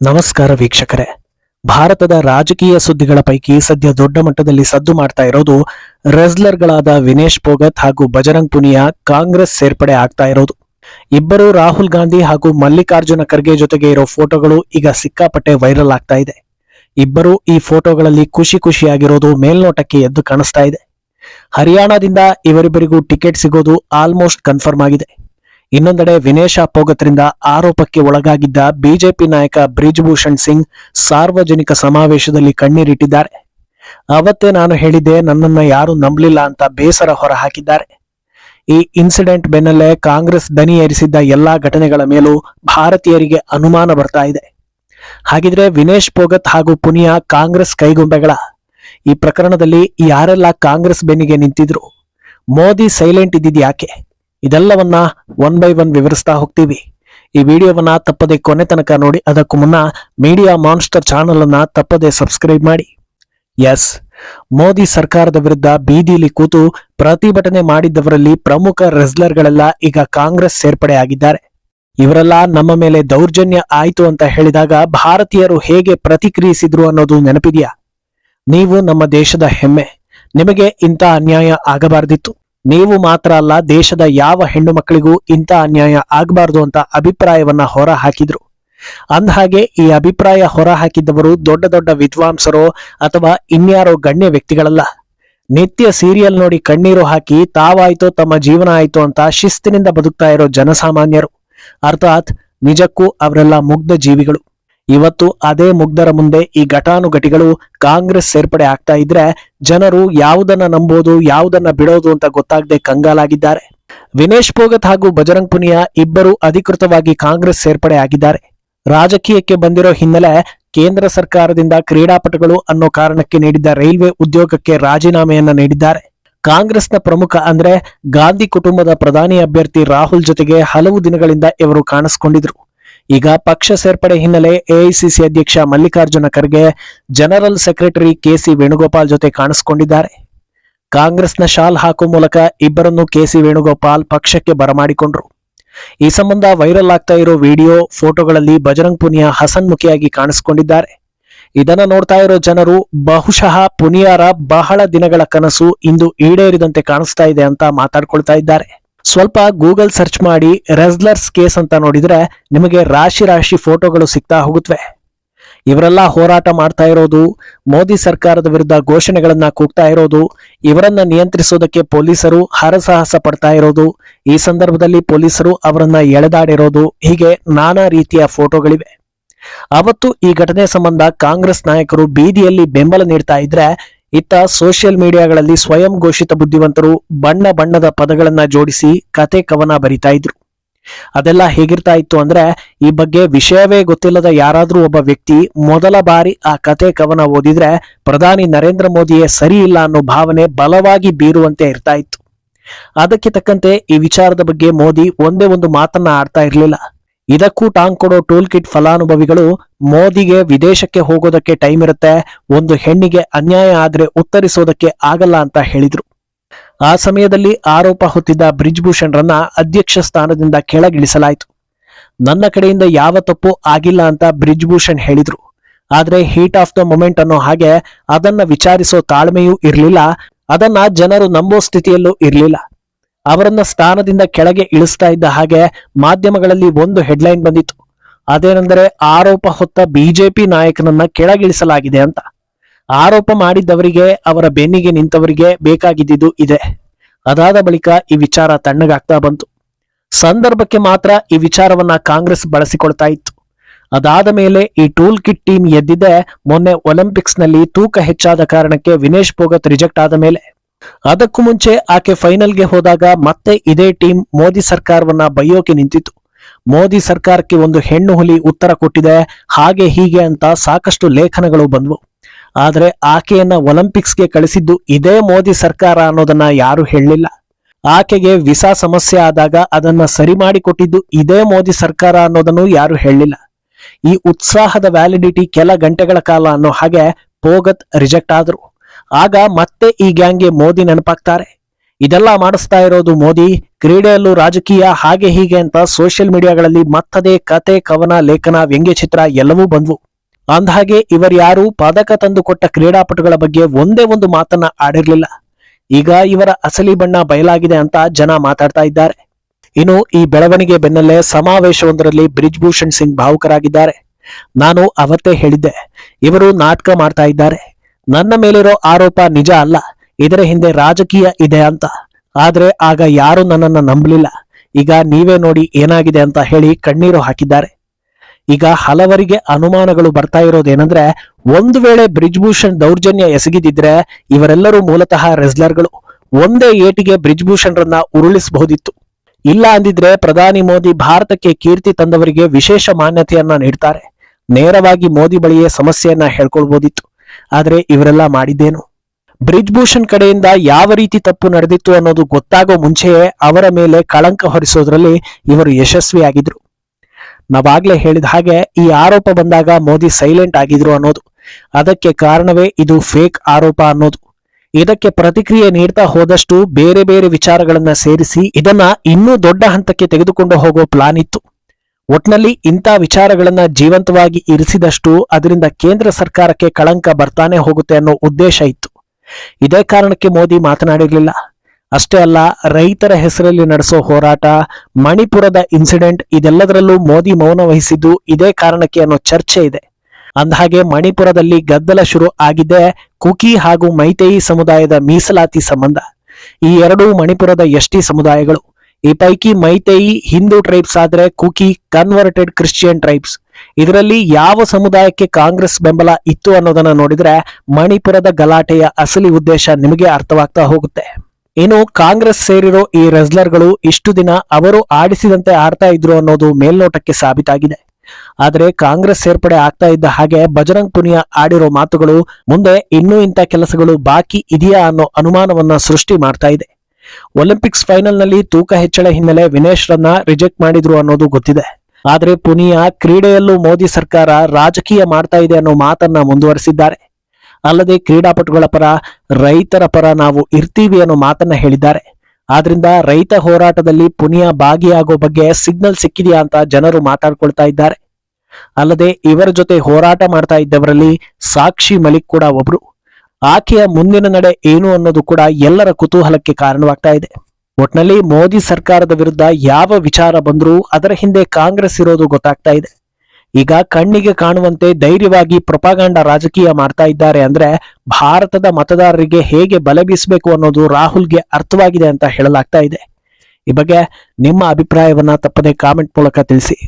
ನಮಸ್ಕಾರ ವೀಕ್ಷಕರೇ. ಭಾರತದ ರಾಜಕೀಯ ಸುದ್ದಿಗಳ ಪೈಕಿ ಸದ್ಯ ದೊಡ್ಡ ಮಟ್ಟದಲ್ಲಿ ಸದ್ದು ಮಾಡ್ತಾ ಇರೋದು ರೆಸ್ಲರ್ಗಳಾದ ವಿನೇಶ್ ಪೋಗತ್ ಹಾಗೂ ಬಜರಂಗ್ ಪುನಿಯಾ ಕಾಂಗ್ರೆಸ್ ಸೇರ್ಪಡೆ ಆಗ್ತಾ ಇರೋದು. ಇಬ್ಬರು ರಾಹುಲ್ ಗಾಂಧಿ ಹಾಗೂ ಮಲ್ಲಿಕಾರ್ಜುನ ಖರ್ಗೆ ಜೊತೆಗೆ ಇರೋ ಫೋಟೋಗಳು ಈಗ ಸಿಕ್ಕಾಪಟ್ಟೆ ವೈರಲ್ ಆಗ್ತಾ ಇದೆ. ಇಬ್ಬರು ಈ ಫೋಟೋಗಳಲ್ಲಿ ಖುಷಿ ಖುಷಿಯಾಗಿರೋದು ಮೇಲ್ನೋಟಕ್ಕೆ ಎದ್ದು ಕಾಣಿಸ್ತಾ ಇದೆ. ಹರಿಯಾಣದಿಂದ ಇವರಿಬ್ಬರಿಗೂ ಟಿಕೆಟ್ ಸಿಗೋದು ಆಲ್ಮೋಸ್ಟ್ ಕನ್ಫರ್ಮ್ ಆಗಿದೆ. ಇನ್ನೊಂದೆಡೆ ವಿನೇಶ ಪೋಗತ್ರಿಂದ ಆರೋಪಕ್ಕೆ ಒಳಗಾಗಿದ್ದ ಬಿಜೆಪಿ ನಾಯಕ ಬ್ರಿಜ್ಭೂಷಣ್ ಸಿಂಗ್ ಸಾರ್ವಜನಿಕ ಸಮಾವೇಶದಲ್ಲಿ ಕಣ್ಣೀರಿಟ್ಟಿದ್ದಾರೆ. ಅವತ್ತೇ ನಾನು ಹೇಳಿದ್ದೆ, ನನ್ನನ್ನ ಯಾರು ನಂಬಲಿಲ್ಲ ಅಂತ ಬೇಸರ ಹೊರ ಹಾಕಿದ್ದಾರೆ ಈ ಇನ್ಸಿಡೆಂಟ್ ಬೆನ್ನಲ್ಲೇ ಕಾಂಗ್ರೆಸ್ ದನಿ ಏರಿಸಿದ್ದ ಎಲ್ಲಾ ಘಟನೆಗಳ ಮೇಲೂ ಭಾರತೀಯರಿಗೆ ಅನುಮಾನ ಬರ್ತಾ ಇದೆ. ಹಾಗಿದ್ರೆ ವಿನೇಶ್ ಪೋಗತ್ ಹಾಗೂ ಪುನಿಯಾ ಕಾಂಗ್ರೆಸ್ ಕೈಗೊಂಬೆಗಳ. ಈ ಪ್ರಕರಣದಲ್ಲಿ ಯಾರೆಲ್ಲ ಕಾಂಗ್ರೆಸ್ ಬೆನ್ನಿಗೆ ನಿಂತಿದ್ರು? ಮೋದಿ ಸೈಲೆಂಟ್ ಇದ್ದಿದ್ ಯಾಕೆ ಇದೆಲ್ಲವನ್ನ ಒನ್ ಬೈ ಒನ್ ವಿವರಿಸ್ತಾ ಹೋಗ್ತೀವಿ. ಈ ವಿಡಿಯೋವನ್ನ ತಪ್ಪದೆ ಕೊನೆ ತನಕ ನೋಡಿ, ಅದಕ್ಕೂ ಮುನ್ನ ಮೀಡಿಯಾ ಮಾನ್ಸ್ಟರ್ ಚಾನಲ್ ಅನ್ನ ತಪ್ಪದೆ ಸಬ್ಸ್ಕ್ರೈಬ್ ಮಾಡಿ. ಎಸ್ ಮೋದಿ ಸರ್ಕಾರದ ವಿರುದ್ಧ ಬೀದಿಲಿ ಕೂತು ಪ್ರತಿಭಟನೆ ಮಾಡಿದ್ದವರಲ್ಲಿ ಪ್ರಮುಖ ರೆಸ್ಲರ್ಗಳೆಲ್ಲ ಈಗ ಕಾಂಗ್ರೆಸ್ ಸೇರ್ಪಡೆ ಆಗಿದ್ದಾರೆ. ಇವರೆಲ್ಲ ನಮ್ಮ ಮೇಲೆ ದೌರ್ಜನ್ಯ ಆಯಿತು ಅಂತ ಹೇಳಿದಾಗ ಭಾರತೀಯರು ಹೇಗೆ ಪ್ರತಿಕ್ರಿಯಿಸಿದ್ರು ಅನ್ನೋದು ನೆನಪಿದೆಯಾ? ನೀವು ನಮ್ಮ ದೇಶದ ಹೆಮ್ಮೆ. ನಿಮಗೆ ಇಂಥ ಅನ್ಯಾಯ ಆಗಬಾರ್ದಿತ್ತು. ನೀವು ಮಾತ್ರ ಅಲ್ಲ, ದೇಶದ ಯಾವ ಹೆಣ್ಣು ಮಕ್ಕಳಿಗೂ ಇಂಥ ಅನ್ಯಾಯ ಆಗಬಾರದು ಅಂತ ಅಭಿಪ್ರಾಯವನ್ನ ಹೊರ ಹಾಕಿದ್ರು ಅಂದಹಾಗೆ, ಈ ಅಭಿಪ್ರಾಯ ಹೊರ ಹಾಕಿದ್ದವರು ದೊಡ್ಡ ದೊಡ್ಡ ವಿದ್ವಾಂಸರೋ ಅಥವಾ ಇನ್ಯಾರೋ ಗಣ್ಯ ವ್ಯಕ್ತಿಗಳಲ್ಲ. ನಿತ್ಯ ಸೀರಿಯಲ್ ನೋಡಿ ಕಣ್ಣೀರು ಹಾಕಿ, ತಾವಾಯ್ತೋ ತಮ್ಮ ಜೀವನ ಆಯ್ತು ಅಂತ ಶಿಸ್ತಿನಿಂದ ಬದುಕ್ತಾ ಇರೋ ಜನಸಾಮಾನ್ಯರು. ಅರ್ಥಾತ್, ನಿಜಕ್ಕೂ ಅವರೆಲ್ಲ ಮುಗ್ಧ ಜೀವಿಗಳು. ಇವತ್ತು ಅದೇ ಮುಗ್ಧರ ಮುಂದೆ ಈ ಘಟಾನುಘಟಿಗಳು ಕಾಂಗ್ರೆಸ್ ಸೇರ್ಪಡೆ ಆಗ್ತಾ ಇದ್ರೆ ಜನರು ಯಾವುದನ್ನ ನಂಬೋದು, ಯಾವುದನ್ನ ಬಿಡೋದು ಅಂತ ಗೊತ್ತಾಗದೆ ಕಂಗಾಲಾಗಿದ್ದಾರೆ. ವಿನೇಶ್ ಪೋಗತ್ ಹಾಗೂ ಬಜರಂಗ್ ಪುನಿಯಾ ಇಬ್ಬರು ಅಧಿಕೃತವಾಗಿ ಕಾಂಗ್ರೆಸ್ ಸೇರ್ಪಡೆ ಆಗಿದ್ದಾರೆ. ರಾಜಕೀಯಕ್ಕೆ ಬಂದಿರೋ ಹಿನ್ನೆಲೆ ಕೇಂದ್ರ ಸರ್ಕಾರದಿಂದ ಕ್ರೀಡಾಪಟುಗಳು ಅನ್ನೋ ಕಾರಣಕ್ಕೆ ನೀಡಿದ್ದ ರೈಲ್ವೆ ಉದ್ಯೋಗಕ್ಕೆ ರಾಜೀನಾಮೆಯನ್ನ ನೀಡಿದ್ದಾರೆ. ಕಾಂಗ್ರೆಸ್ನ ಪ್ರಮುಖ ಅಂದ್ರೆ ಗಾಂಧಿ ಕುಟುಂಬದ ಪ್ರಧಾನಿ ಅಭ್ಯರ್ಥಿ ರಾಹುಲ್ ಜೊತೆಗೆ ಹಲವು ದಿನಗಳಿಂದ ಇವರು ಕಾಣಿಸ್ಕೊಂಡಿದ್ರು. ಈಗ ಪಕ್ಷ ಸೇರ್ಪಡೆ ಹಿನ್ನೆಲೆ ಎಐಸಿಸಿ ಅಧ್ಯಕ್ಷ Mallikarjuna Kharge, general secretary K C Venugopal ಜೊತೆ ಕಾಣಿಸಿಕೊಂಡಿದ್ದಾರೆ. ಕಾಂಗ್ರೆಸ್ನ ಶಾಲ್ ಹಾಕುವ ಮೂಲಕ ಇಬ್ಬರನ್ನು ಕೆಸಿ ವೇಣುಗೋಪಾಲ್ ಪಕ್ಷಕ್ಕೆ ಬರಮಾಡಿಕೊಂಡ್ರು. ಈ ಸಂಬಂಧ ವೈರಲ್ ಆಗ್ತಾ ಇರೋ ವಿಡಿಯೋ, ಫೋಟೋಗಳಲ್ಲಿ ಬಜರಂಗ್ ಪುನಿಯಾ ಹಸನ್ಮುಖಿಯಾಗಿ ಕಾಣಿಸಿಕೊಂಡಿದ್ದಾರೆ. ಇದನ್ನ ನೋಡ್ತಾ ಇರೋ ಜನರು, ಬಹುಶಃ ಪುನಿಯಾರ ಬಹಳ ದಿನಗಳ ಕನಸು ಇಂದು ಈಡೇರಿದಂತೆ ಕಾಣಿಸ್ತಾ ಇದೆ ಅಂತ ಮಾತಾಡ್ಕೊಳ್ತಾ ಇದ್ದಾರೆ. ಸ್ವಲ್ಪ ಗೂಗಲ್ ಸರ್ಚ್ ಮಾಡಿ ರೆಸ್ಲರ್ಸ್ ಕೇಸ್ ಅಂತ ನೋಡಿದ್ರೆ ನಿಮಗೆ ರಾಶಿ ರಾಶಿ ಫೋಟೋಗಳು ಸಿಗ್ತಾ ಹೋಗುತ್ತವೆ ಇವರೆಲ್ಲ ಹೋರಾಟ ಮಾಡ್ತಾ ಇರೋದು, ಮೋದಿ ಸರ್ಕಾರದ ವಿರುದ್ಧ ಘೋಷಣೆಗಳನ್ನ ಕೂಗ್ತಾ ಇರೋದು, ಇವರನ್ನ ನಿಯಂತ್ರಿಸೋದಕ್ಕೆ ಪೊಲೀಸರು ಹರಸಾಹಸ ಪಡ್ತಾ ಇರೋದು, ಈ ಸಂದರ್ಭದಲ್ಲಿ ಪೊಲೀಸರು ಅವರನ್ನ ಎಳೆದಾಡಿರೋದು, ಹೀಗೆ ನಾನಾ ರೀತಿಯ ಫೋಟೋಗಳಿವೆ. ಅವತ್ತು ಈ ಘಟನೆ ಸಂಬಂಧ ಕಾಂಗ್ರೆಸ್ ನಾಯಕರು ಬೀದಿಯಲ್ಲಿ ಬೆಂಬಲ ನೀಡ್ತಾ ಇದ್ರೆ ಇತ್ತ ಸೋಷಿಯಲ್ ಮೀಡಿಯಾಗಳಲ್ಲಿ ಸ್ವಯಂ ಘೋಷಿತ ಬುದ್ಧಿವಂತರು ಬಣ್ಣ ಬಣ್ಣದ ಪದಗಳನ್ನ ಜೋಡಿಸಿ ಕತೆ ಕವನ ಬರಿತಾ ಇದ್ರು. ಅದೆಲ್ಲ ಹೇಗಿರ್ತಾ ಇತ್ತು ಅಂದ್ರೆ ಈ ಬಗ್ಗೆ ವಿಷಯವೇ ಗೊತ್ತಿಲ್ಲದ ಯಾರಾದ್ರೂ ಒಬ್ಬ ವ್ಯಕ್ತಿ ಮೊದಲ ಬಾರಿ ಆ ಕತೆ ಕವನ ಓದಿದ್ರೆ ಪ್ರಧಾನಿ ನರೇಂದ್ರ ಮೋದಿಯೇ ಸರಿ ಇಲ್ಲ ಅನ್ನೋ ಭಾವನೆ ಬಲವಾಗಿ ಬೀರುವಂತೆ ಇರ್ತಾ ಇತ್ತು. ಅದಕ್ಕೆ ತಕ್ಕಂತೆ ಈ ವಿಚಾರದ ಬಗ್ಗೆ ಮೋದಿ ಒಂದೇ ಒಂದು ಮಾತನ್ನ ಆಡ್ತಾ ಇರಲಿಲ್ಲ. ಇದಕ್ಕೂ ಟಾಂಗ್ ಕೊಡೋ ಟೂಲ್ ಕಿಟ್ ಫಲಾನುಭವಿಗಳು ಮೋದಿಗೆ ವಿದೇಶಕ್ಕೆ ಹೋಗೋದಕ್ಕೆ ಟೈಮ್ ಇರುತ್ತೆ, ಒಂದು ಹೆಣ್ಣಿಗೆ ಅನ್ಯಾಯ ಆದ್ರೆ ಉತ್ತರಿಸೋದಕ್ಕೆ ಆಗಲ್ಲ ಅಂತ ಹೇಳಿದ್ರು. ಆ ಸಮಯದಲ್ಲಿ ಆರೋಪ ಹೊತ್ತಿದ್ದ ಬ್ರಿಜ್ ರನ್ನ ಅಧ್ಯಕ್ಷ ಸ್ಥಾನದಿಂದ ಕೆಳಗಿಳಿಸಲಾಯಿತು. ನನ್ನ ಕಡೆಯಿಂದ ಯಾವ ತಪ್ಪು ಆಗಿಲ್ಲ ಅಂತ ಬ್ರಿಜ್ ಭೂಷಣ್ ಹೇಳಿದ್ರು. ಆದ್ರೆ ಹೀಟ್ ಆಫ್ ದ ಮೊಮೆಂಟ್ ಅನ್ನೋ ಹಾಗೆ ಅದನ್ನ ವಿಚಾರಿಸೋ ತಾಳ್ಮೆಯೂ ಇರಲಿಲ್ಲ, ಅದನ್ನ ಜನರು ನಂಬೋ ಸ್ಥಿತಿಯಲ್ಲೂ ಇರಲಿಲ್ಲ. ಅವರನ್ನ ಸ್ಥಾನದಿಂದ ಕೆಳಗೆ ಇಳಿಸ್ತಾ ಇದ್ದ ಹಾಗೆ ಮಾಧ್ಯಮಗಳಲ್ಲಿ ಒಂದು ಹೆಡ್ಲೈನ್ ಬಂದಿತ್ತು. ಅದೇನೆಂದರೆ ಆರೋಪ ಹೊತ್ತ ಬಿಜೆಪಿ ನಾಯಕನನ್ನ ಕೆಳಗಿಳಿಸಲಾಗಿದೆ ಅಂತ. ಆರೋಪ ಮಾಡಿದ್ದವರಿಗೆ, ಅವರ ಬೆನ್ನಿಗೆ ನಿಂತವರಿಗೆ ಬೇಕಾಗಿದ್ದು ಇದೆ. ಅದಾದ ಬಳಿಕ ಈ ವಿಚಾರ ತಣ್ಣಗಾಗ್ತಾ ಬಂತು. ಸಂದರ್ಭಕ್ಕೆ ಮಾತ್ರ ಈ ವಿಚಾರವನ್ನ ಕಾಂಗ್ರೆಸ್ ಬಳಸಿಕೊಳ್ತಾ ಇತ್ತು. ಅದಾದ ಮೇಲೆ ಈ ಟೂಲ್ ಕಿಟ್ ಟೀಮ್ ಎದ್ದಿದೆ. ಮೊನ್ನೆ ಒಲಿಂಪಿಕ್ಸ್ನಲ್ಲಿ ತೂಕ ಹೆಚ್ಚಾದ ಕಾರಣಕ್ಕೆ ವಿನೇಶ್ ಭೋಗತ್ ರಿಜೆಕ್ಟ್ ಆದ ಮೇಲೆ. ಅದಕ್ಕೂ ಮುಂಚೆ ಆಕೆ ಫೈನಲ್ಗೆ ಹೋದಾಗ ಮತ್ತೆ ಇದೇ ಟೀಮ್ ಮೋದಿ ಸರ್ಕಾರವನ್ನ ಬೈಯೋಕೆ ನಿಂತಿತ್ತು. ಮೋದಿ ಸರ್ಕಾರಕ್ಕೆ ಒಂದು ಹೆಣ್ಣು ಹುಲಿ ಉತ್ತರ ಕೊಟ್ಟಿದೆ, ಹಾಗೆ ಹೀಗೆ ಅಂತ ಸಾಕಷ್ಟು ಲೇಖನಗಳು ಬಂದ್ವು. ಆದರೆ ಆಕೆಯನ್ನ ಒಲಿಂಪಿಕ್ಸ್ಗೆ ಕಳಿಸಿದ್ದು ಇದೇ ಮೋದಿ ಸರ್ಕಾರ ಅನ್ನೋದನ್ನ ಯಾರು ಹೇಳಲಿಲ್ಲ. ಆಕೆಗೆ ವಿಸಾ ಸಮಸ್ಯೆ ಆದಾಗ ಅದನ್ನ ಸರಿ ಮಾಡಿಕೊಟ್ಟಿದ್ದು ಇದೇ ಮೋದಿ ಸರ್ಕಾರ ಅನ್ನೋದನ್ನು ಯಾರು ಹೇಳಲಿಲ್ಲ. ಈ ಉತ್ಸಾಹದ ವ್ಯಾಲಿಡಿಟಿ ಕೆಲ ಗಂಟೆಗಳ ಕಾಲ ಅನ್ನೋ ಹಾಗೆ ಪೋಗತ್ ರಿಜೆಕ್ಟ್ ಆದ್ರು. ಆಗ ಮತ್ತೆ ಈ ಗ್ಯಾಂಗ್ಗೆ ಮೋದಿ ನೆನಪಾಗ್ತಾರೆ. ಇದೆಲ್ಲ ಮಾಡಿಸ್ತಾ ಇರೋದು ಮೋದಿ, ಕ್ರೀಡೆಯಲ್ಲೂ ರಾಜಕೀಯ ಹಾಗೆ ಹೀಗೆ ಅಂತ ಸೋಷಿಯಲ್ ಮೀಡಿಯಾಗಳಲ್ಲಿ ಮತ್ತದೇ ಕತೆ, ಕವನ, ಲೇಖನ, ವ್ಯಂಗ್ಯಚಿತ್ರ ಎಲ್ಲವೂ ಬಂದ್ವು. ಅಂದಹಾಗೆ ಇವರ್ಯಾರು ಪದಕ ತಂದುಕೊಟ್ಟ ಕ್ರೀಡಾಪಟುಗಳ ಬಗ್ಗೆ ಒಂದೇ ಒಂದು ಮಾತನ್ನ ಆಡಿರ್ಲಿಲ್ಲ. ಈಗ ಇವರ ಅಸಲಿ ಬಣ್ಣ ಬಯಲಾಗಿದೆ ಅಂತ ಜನ ಮಾತಾಡ್ತಾ ಇದ್ದಾರೆ. ಇನ್ನು ಈ ಬೆಳವಣಿಗೆ ಬೆನ್ನಲ್ಲೇ ಸಮಾವೇಶವೊಂದರಲ್ಲಿ ಬ್ರಿಜ್ ಭೂಷಣ್ ಸಿಂಗ್ ಭಾವುಕರಾಗಿದ್ದಾರೆ. ನಾನು ಅವತ್ತೇ ಹೇಳಿದ್ದೆ, ಇವರು ನಾಟಕ ಮಾಡ್ತಾ ಇದ್ದಾರೆ. ನನ್ನ ಮೇಲಿರೋ ಆರೋಪ ನಿಜ ಅಲ್ಲ. ಇದರ ಹಿಂದೆ ರಾಜಕೀಯ ಇದೆ ಅಂತ. ಆದ್ರೆ ಆಗ ಯಾರು ನನ್ನನ್ನ ನಂಬಲಿಲ್ಲ. ಈಗ ನೀವೇ ನೋಡಿ ಏನಾಗಿದೆ ಅಂತ ಹೇಳಿ ಕಣ್ಣೀರು ಹಾಕಿದ್ದಾರೆ. ಈಗ ಹಲವರಿಗೆ ಅನುಮಾನಗಳು ಬರ್ತಾ ಇರೋದೇನಂದ್ರೆ, ಒಂದು ವೇಳೆ ಬ್ರಿಜ್ಭೂಷಣ್ ದೌರ್ಜನ್ಯ ಎಸಗಿದಿದ್ರೆ ಇವರೆಲ್ಲರೂ ಮೂಲತಃ ರೆಸ್ಲರ್ಗಳು. ಒಂದೇ ಏಟಿಗೆ ಬ್ರಿಜ್ಭೂಷಣ್ರನ್ನ ಉರುಳಿಸಬಹುದಿತ್ತು. ಇಲ್ಲ ಅಂದಿದ್ರೆ ಪ್ರಧಾನಿ ಮೋದಿ ಭಾರತಕ್ಕೆ ಕೀರ್ತಿ ತಂದವರಿಗೆ ವಿಶೇಷ ಮಾನ್ಯತೆಯನ್ನ ನೀಡ್ತಾರೆ. ನೇರವಾಗಿ ಮೋದಿ ಬಳಿಯೇ ಸಮಸ್ಯೆಯನ್ನ ಹೇಳ್ಕೊಳ್ಬೋದಿತ್ತು. ಆದ್ರೆ ಇವರೆಲ್ಲ ಮಾಡಿದ್ದೇನು? ಬ್ರಿಜ್ಭೂಷಣ್ ಕಡೆಯಿಂದ ಯಾವ ರೀತಿ ತಪ್ಪು ನಡೆದಿತ್ತು ಅನ್ನೋದು ಗೊತ್ತಾಗೋ ಮುಂಚೆಯೇ ಅವರ ಮೇಲೆ ಕಳಂಕ ಹೊರಿಸೋದ್ರಲ್ಲಿ ಇವರು ಯಶಸ್ವಿಯಾಗಿದ್ರು. ನಾವಾಗ್ಲೇ ಹೇಳಿದ ಹಾಗೆ ಈ ಆರೋಪ ಬಂದಾಗ ಮೋದಿ ಸೈಲೆಂಟ್ ಆಗಿದ್ರು ಅನ್ನೋದು. ಅದಕ್ಕೆ ಕಾರಣವೇ ಇದು ಫೇಕ್ ಆರೋಪ ಅನ್ನೋದು. ಇದಕ್ಕೆ ಪ್ರತಿಕ್ರಿಯೆ ನೀಡ್ತಾ ಹೋದಷ್ಟು ಬೇರೆ ಬೇರೆ ವಿಚಾರಗಳನ್ನ ಸೇರಿಸಿ ಇದನ್ನ ಇನ್ನೂ ದೊಡ್ಡ ಹಂತಕ್ಕೆ ತೆಗೆದುಕೊಂಡು ಹೋಗೋ ಪ್ಲಾನ್ ಇತ್ತು. ಒಟ್ನಲ್ಲಿ ಇಂಥ ವಿಚಾರಗಳನ್ನ ಜೀವಂತವಾಗಿ ಇರಿಸಿದಷ್ಟು ಅದರಿಂದ ಕೇಂದ್ರ ಸರ್ಕಾರಕ್ಕೆ ಕಳಂಕ ಬರ್ತಾನೆ ಹೋಗುತ್ತೆ ಅನ್ನೋ ಉದ್ದೇಶ ಇತ್ತು. ಇದೇ ಕಾರಣಕ್ಕೆ ಮೋದಿ ಮಾತನಾಡಿರಲಿಲ್ಲ. ಅಷ್ಟೇ ಅಲ್ಲ, ರೈತರ ಹೆಸರಲ್ಲಿ ನಡೆಸೋ ಹೋರಾಟ, ಮಣಿಪುರದ ಇನ್ಸಿಡೆಂಟ್ ಇದೆಲ್ಲದರಲ್ಲೂ ಮೋದಿ ಮೌನ ವಹಿಸಿದ್ದು ಇದೇ ಕಾರಣಕ್ಕೆ ಅನ್ನೋ ಚರ್ಚೆ ಇದೆ. ಅಂದಹಾಗೆ ಮಣಿಪುರದಲ್ಲಿ ಗದ್ದಲ ಶುರು ಆಗಿದೆ ಕುಕಿ ಹಾಗೂ ಮೈತೇಯಿ ಸಮುದಾಯದ ಮೀಸಲಾತಿ ಸಂಬಂಧ. ಈ ಎರಡೂ ಮಣಿಪುರದ ಎಷ್ಟಿ ಸಮುದಾಯಗಳು ಈ ಪೈಕಿ ಮೈತೇಯಿ ಹಿಂದೂ ಟ್ರೈಬ್ಸ್ ಆದ್ರೆ ಕುಕಿ ಕನ್ವರ್ಟೆಡ್ ಕ್ರಿಶ್ಚಿಯನ್ ಟ್ರೈಬ್ಸ್ ಇದರಲ್ಲಿ ಯಾವ ಸಮುದಾಯಕ್ಕೆ ಕಾಂಗ್ರೆಸ್ ಬೆಂಬಲ ಇತ್ತು ಅನ್ನೋದನ್ನ ನೋಡಿದ್ರೆ ಮಣಿಪುರದ ಗಲಾಟೆಯ ಅಸಲಿ ಉದ್ದೇಶ ನಿಮಗೆ ಅರ್ಥವಾಗ್ತಾ ಹೋಗುತ್ತೆ. ಇನ್ನು ಕಾಂಗ್ರೆಸ್ ಸೇರಿರೋ ಈ ರೆಸ್ಲರ್ಗಳು ಇಷ್ಟು ದಿನ ಅವರು ಆಡಿಸಿದಂತೆ ಆಡ್ತಾ ಇದ್ರು ಅನ್ನೋದು ಮೇಲ್ನೋಟಕ್ಕೆ ಸಾಬೀತಾಗಿದೆ. ಆದರೆ ಕಾಂಗ್ರೆಸ್ ಸೇರ್ಪಡೆ ಆಗ್ತಾ ಇದ್ದ ಹಾಗೆ ಬಜರಂಗ್ ಪುನಿಯಾ ಆಡಿರೋ ಮಾತುಗಳು ಮುಂದೆ ಇನ್ನೂ ಇಂಥ ಕೆಲಸಗಳು ಬಾಕಿ ಇದೆಯಾ ಅನ್ನೋ ಅನುಮಾನವನ್ನ ಸೃಷ್ಟಿ ಮಾಡ್ತಾ ಇದೆ. ಒಲಿಂಪಿಕ್ಸ್ ಫೈನಲ್ನಲ್ಲಿ ತೂಕ ಹೆಚ್ಚಳ ಹಿನ್ನೆಲೆ ವಿನೇಶ್ ರನ್ನ ರಿಜೆಕ್ಟ್ ಮಾಡಿದ್ರು ಅನ್ನೋದು ಗೊತ್ತಿದೆ. ಆದರೆ ಪುನಿಯಾ ಕ್ರೀಡೆಯಲ್ಲೂ ಮೋದಿ ಸರ್ಕಾರ ರಾಜಕೀಯ ಮಾಡ್ತಾ ಇದೆ ಅನ್ನೋ ಮಾತನ್ನ ಮುಂದುವರೆಸಿದ್ದಾರೆ. ಅಲ್ಲದೆ ಕ್ರೀಡಾಪಟುಗಳ ಪರ, ರೈತರ ಪರ ನಾವು ಇರ್ತೀವಿ ಅನ್ನೋ ಮಾತನ್ನ ಹೇಳಿದ್ದಾರೆ. ಆದ್ರಿಂದ ರೈತ ಹೋರಾಟದಲ್ಲಿ ಪುನಿಯಾ ಭಾಗಿಯಾಗೋ ಬಗ್ಗೆ ಸಿಗ್ನಲ್ ಸಿಕ್ಕಿದೆಯಾ ಅಂತ ಜನರು ಮಾತಾಡ್ಕೊಳ್ತಾ ಇದ್ದಾರೆ. ಅಲ್ಲದೆ ಇವರ ಜೊತೆ ಹೋರಾಟ ಮಾಡ್ತಾ ಇದ್ದವರಲ್ಲಿ ಸಾಕ್ಷಿ ಮಲಿಕ್ ಕೂಡ ಒಬ್ರು. ಆಕೆಯ ಮುಂದಿನ ನಡೆ ಏನು ಅನ್ನೋದು ಕೂಡ ಎಲ್ಲರ ಕುತೂಹಲಕ್ಕೆ ಕಾರಣವಾಗ್ತಾ ಇದೆ. ಒಟ್ನಲ್ಲಿ ಮೋದಿ ಸರ್ಕಾರದ ವಿರುದ್ಧ ಯಾವ ವಿಚಾರ ಬಂದರೂ ಅದರ ಹಿಂದೆ ಕಾಂಗ್ರೆಸ್ ಇರೋದು ಗೊತ್ತಾಗ್ತಾ ಇದೆ. ಈಗ ಕಣ್ಣಿಗೆ ಕಾಣುವಂತೆ ಧೈರ್ಯವಾಗಿ ಪ್ರೊಪಾಗಾಂಡ ರಾಜಕೀಯ ಮಾಡ್ತಾ ಇದ್ದಾರೆ ಅಂದ್ರೆ ಭಾರತದ ಮತದಾರರಿಗೆ ಹೇಗೆ ಬಲೆ ಬೀಸಬೇಕು ಅನ್ನೋದು ರಾಹುಲ್ಗೆ ಅರ್ಥವಾಗಿದೆ ಅಂತ ಹೇಳಲಾಗ್ತಾ ಇದೆ. ಈ ಬಗ್ಗೆ ನಿಮ್ಮ ಅಭಿಪ್ರಾಯವನ್ನ ತಪ್ಪದೆ ಕಾಮೆಂಟ್ ಮೂಲಕ ತಿಳಿಸಿ.